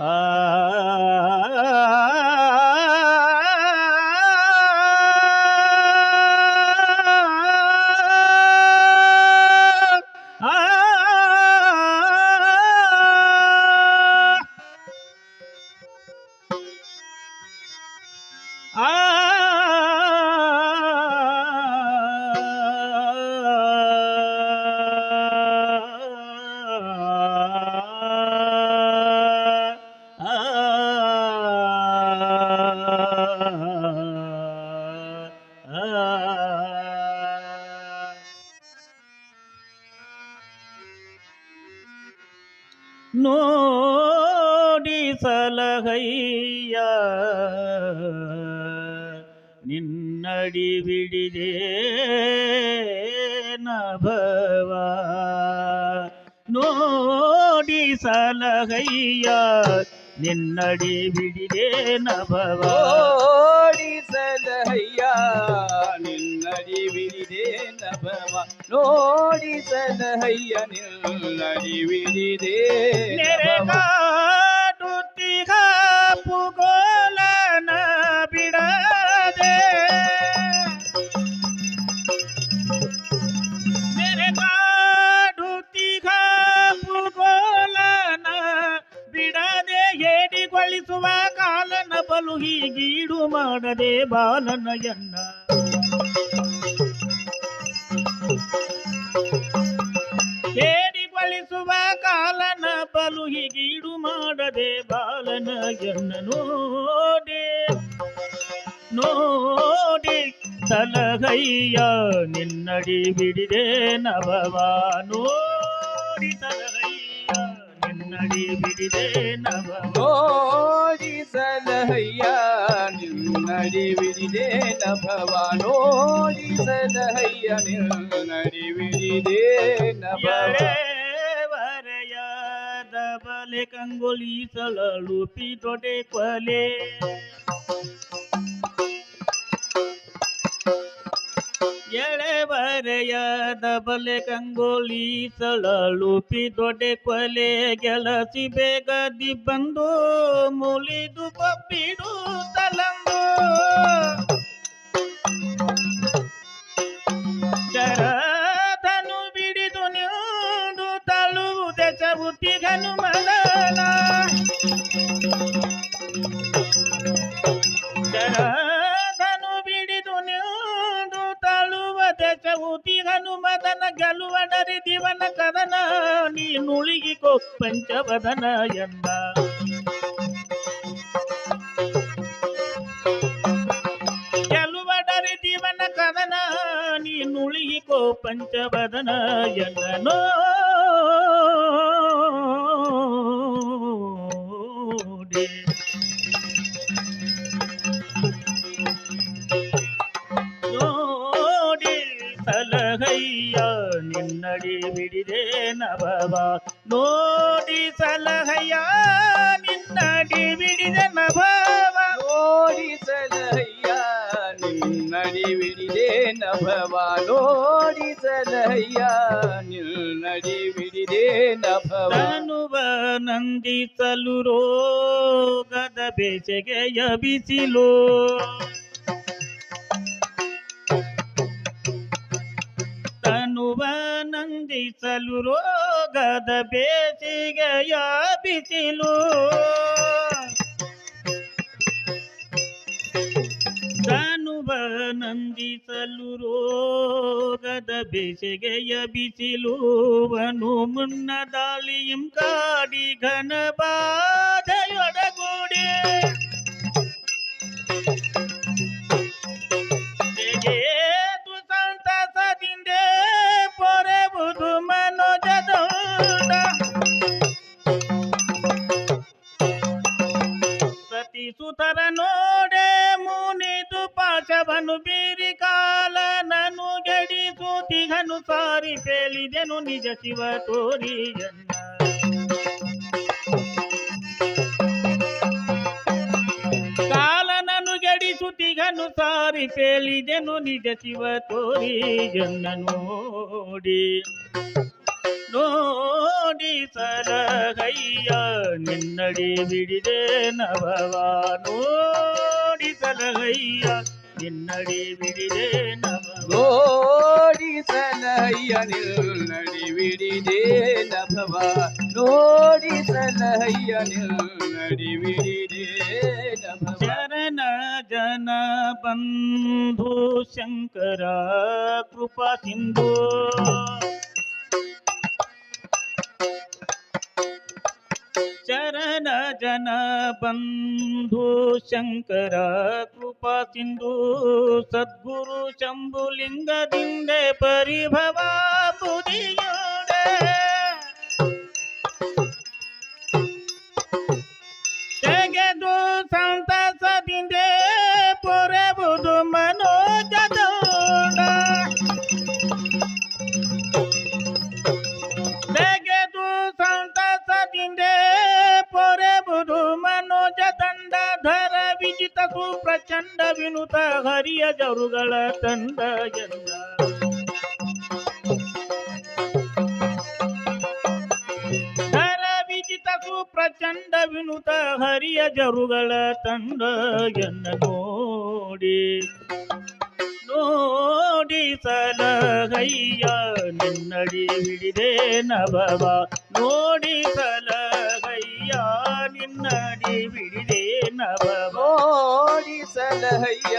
Ah! ನಿನ್ನಡಿ ಬಿಡಿದೆ ನಭವ. ನೋಡಿ ಸಲಹಯ್ಯ ನಿನ್ನಡಿ ಬಿಡಿದೆ ನಭವ. ನೋಡಿಸಲಹಯ್ಯ ನಿನ್ನಡಿ ಬಿಡಿದೆ ನಭವ. ನೋಡಿಸಲಹಯ್ಯ ನಿನ್ನಡಿ ಬಿಡಿದೆ ನಭವ. ಎನ್ನ ಹೇಡಿಗೊಳಿಸುವ ಕಾಲನ ಬಲು ಹೀಗೀಡು ಮಾಡದೆ ಬಾಲನ ಎನ್ನ ನೋಡಿ. ನೋಡಿ ಸಲಹಯ್ಯ ನಿನ್ನಡಿ ಬಿಡಿದೆ ನಭವ. ನೋಡಿ ಸಲಹಯ್ಯ ನಿನ್ನಡಿ ಬಿಡಿದೆ ನಭವ ನೋಡಿಸಲಹಯ್ಯ ನಿನ್ನಡಿ ವಿಡಿದೆ ನಭವ ನೋಡಿಸಲಹಯ್ಯ ನಿನ್ನಡಿ ವಿಡಿದೆ ನಭವ ವರೆಯಾದ ಬಲೆ ಕಂಗೊಳಿಸಲಳು ಪಿತೊಡೆ ಕೊಲೆ ಎಳೆವರೆಯಾದ ಬಲೆ ಸಳಲುಪಿ ಪಿತೊಡೆ ಕೊಲೆ ಗೆಲಸಿ ಬೇಗದಿ ಬಂದು ಮುಳಿದು ಬಪ್ಪಿಡು ತಲಂದು. ಚಬುತಿಗನು ಮದನ ಗೆಲುವಡರಿ ದಿವನ ಕದನ ನೀನುಳಿಗಿಕೋ ಪಂಚವದನ ಎಂದ ಗೆಲುವಡರಿ ದಿವನ ಕದನ ನೀನುಳಿಕೋ ಪಂಚವದನ ಎನ್ನೋ ನಭವ ನೋಡಿ ಸಲಹಯ್ಯ ನಿನ್ನಡಿ ಬಿಡಿದೆ ನಭವ ನೋಡಿಸಲಹಯ್ಯ ನಿನ್ನಡಿ ವಿಡಿದೆ ನಭವ ನೋಡಿಸಲಹಯ್ಯ ನಿನ್ನಡಿ ವಿಡಿದೆ ನಭವ ತನುವ ನಂದಿಸಲು ರೋಗದ ಬೇಸೆಗೆಯ ಬಿಸಿಲು ತನುವ ನಂದಿಸಲು ರೋಗದ ಬೇಸಿಗೆಯ ಬಿಸಿಲು. ತನುವ ನಂದಿಸಲು ರೋಗದ ಬೇಸಿಗೆಯ ಬಿಸಿಲುವನು ಮುನ್ನ ದಾಳಿಯಂ ಕಾಡಿ ಘನ ಪಾಶವನು ಬೀರಿ ಕಾಲ ನನು ಸೂತಿಗನು ಸಾರಿ ಪೇಲಿದೆನು ನಿಜ ಶಿವ ತೋರಿಯನ್ನ ಕಾಲನನು ಗೆಡಿಸುತ್ತಿಗನು ಸಾರಿ ಪೇಳಿದೆನು ನಿಜ ಶಿವ ತೋರಿಯನ್ನ ನೋಡಿ ನೋಡಿ ನೋಡಿಸಲಗಯ್ಯ ನಿನ್ನಡಿ ಬಿಡಿದೆ ನಭವ. ನೋಡಿಸಲಗಯ್ಯ ನಿನ್ನಡಿ ಬಿಡಿದೆ ನಭವ ನೋಡಿಸಲಯ್ಯ ನಿನ್ನಡಿವಿಡಿದೆ ನಭವ ನೋಡಿಸಲಯ್ಯ ನಿನ್ನಡಿವಿಡಿದೆ ನಭವ ಶರಣ ಜನ ಬಂಧು ಶಂಕರ ಕೃಪಾ ಸಿಂಧು ಶರಣ ಜನ ಬಂಧು ಶಂಕರ ಕೃಪಾ ಸಿಂಧು ಸದ್ಗುರು ಶಂಭುಲಿಂಗದಿಂದ ಪರಿಭವ ಬುದಿಯೋಡೆ ತೆಗೆದು ಸಂತಸದಿಂದ ಸುಪ್ರಚಂಡ ವಿನುತ ಹರಿಯ ಜರುಗಳ ತಂದ ಎಂದ ಹರ ವಿಜಿತ ಸುಪ್ರಚಂಡ ವಿನುತ ಹರಿಯ ಜರುಗಳ ತಂಡ ಎನ್ನ ನೋಡಿ ನೋಡಿ ಸಲಹಯ್ಯ, ನಿನ್ನಡಿ ಹಿಡಿದೆ ನಭವ. ನೋಡಿ ಸಲಹಯ್ಯ ನೋಡಿಸಲಯ್ಯ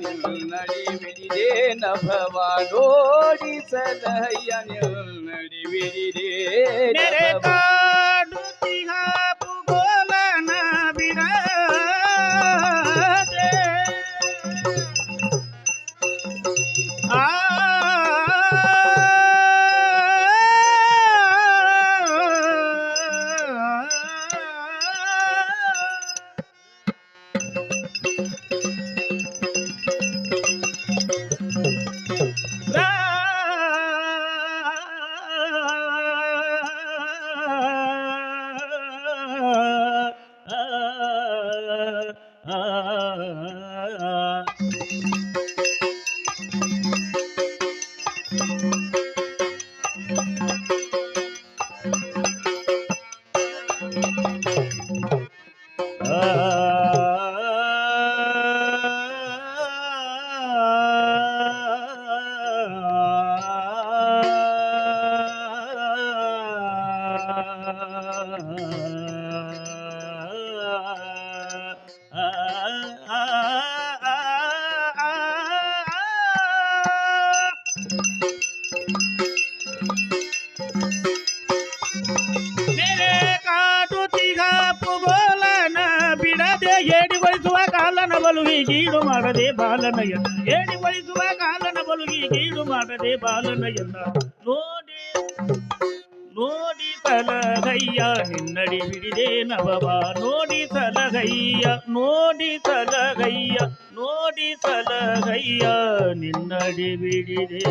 ನಿನ್ನಡಿವಿಡಿದೆ ನಭವ ನೋಡಿಸಲಯ್ಯ ನಿನ್ನಡಿವಿಡಿದೆ ನೆರೆ ನಭವ ಕಾಡುತ್ತಿಹ ಭೂಗೋಲನ ಬಿಡದೆ ಆ ನೆರೆ ಕಾಡುತ್ತಿಗ ಪುಗೋಲನ ಬಿಡದೆ ಏಡಿಗೊಳಿಸುವ ಕಾಲನ ಬಲುಗಿ ಗೀಡು ಮಾಡದೆ ಬಾಲನ ಎನ್ನ ಏಡಿಗೊಳಿಸುವ ಕಾಲನ ಬಲುಗಿ ಗೀಡು ಮಾಡದೆ ಬಾಲನ ಎನ್ನ ನೋಡಿ ನೋಡಿ ಸಲಹಯ್ಯ ನಿನ್ನಡಿ ಬಿಡಿದೆ ನವವ ನೋಡಿ ಸಲಹಯ್ಯ ನೋಡಿ ಸಲಹಯ್ಯ ನೋಡಿ ಸಲಹಯ್ಯ ನಿನ್ನಡಿ ಬಿಡಿದೆ